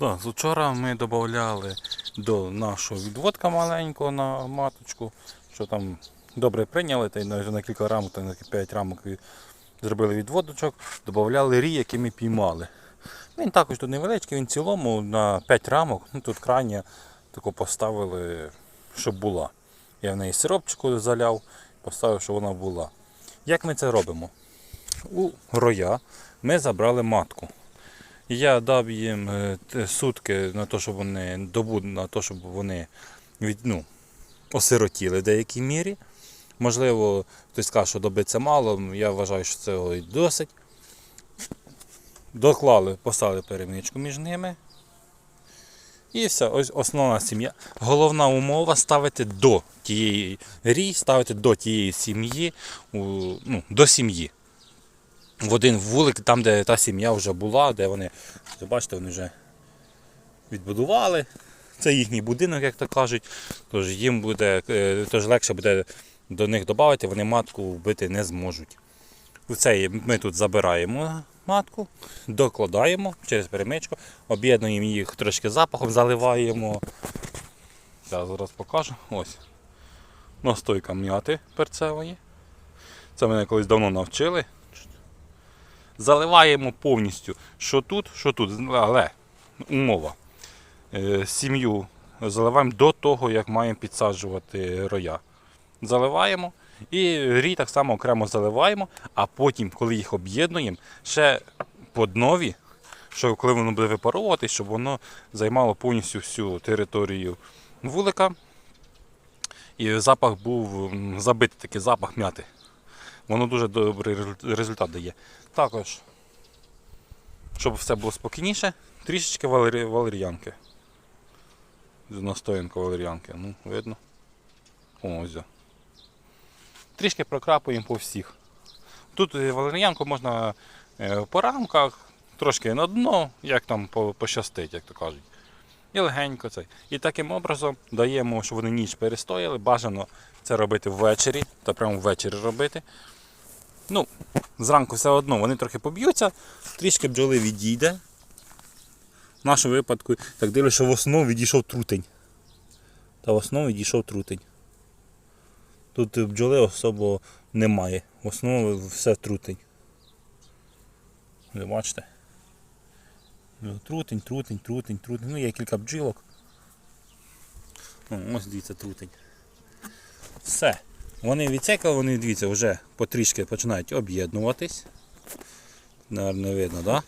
Так, з вчора ми додавали до нашого відводка маленького на маточку, що там добре прийняли, та й на кілька рамок, та на 5 рамок зробили відводочок, додавали рій, який ми піймали. Він також тут невеличкий, він в цілому на 5 рамок, ну тут крайня таку поставили, щоб була. Я в неї сиропчику заляв, поставив, щоб вона була. Як ми це робимо? У роя ми забрали матку. Я дав їм е, сутки на те, щоб вони добу на те, щоб вони від, ну, осиротіли в деякій мірі. Можливо, хтось скаже, що доби це мало, я вважаю, що цього і досить. Доклали, поставили перемичку між ними. І все, ось основна сім'я. Головна умова ставити до тієї рій, ставити до тієї сім'ї, ну, до сім'ї в один вулик, там, де та сім'я вже була, де вони, ви бачите, вони вже відбудували. Це їхній будинок, як то кажуть. Тож їм буде, е, тож легше буде до них додати, вони матку вбити не зможуть. У ми тут забираємо матку, докладаємо через перемичку, об'єднуємо їх трошки запахом, заливаємо. Я зараз покажу. Ось. Настойка м'яти перцевої. Це мене колись давно навчили заливаємо повністю, що тут, що тут. Але умова. Е, Сім'ю заливаємо до того, як маємо підсаджувати роя. Заливаємо і рій так само окремо заливаємо, а потім, коли їх об'єднуємо, ще по днові, що коли воно буде випаровуватись, щоб воно займало повністю всю територію вулика. І запах був забитий такий запах м'яти. Воно дуже добрий результат дає. Також, щоб все було спокійніше, трішечки валері... валер'янки. Настоянка валер'янки. Ну, видно. О, ось. Трішки прокрапуємо по всіх. Тут е, валер'янку можна е, по рамках, трошки на дно, як там по- пощастить, як то кажуть. І легенько це. І таким образом даємо, щоб вони ніч перестояли. Бажано це робити ввечері, та прямо ввечері робити. Ну, зранку все одно вони трохи поб'ються, трішки бджоли відійде. В нашому випадку, так дивлюся, що в основу відійшов трутень. Та в основу відійшов трутень. Тут бджоли особо немає. В основному все трутень. Ви бачите? Ну, Трутень, трутень, трутень, трутень. Ну, є кілька бджілок. О, ось дивіться трутень. Все. Вони відсекали, вони дивіться, вже потрішки починають об'єднуватись. Наверно, видно, так? Да?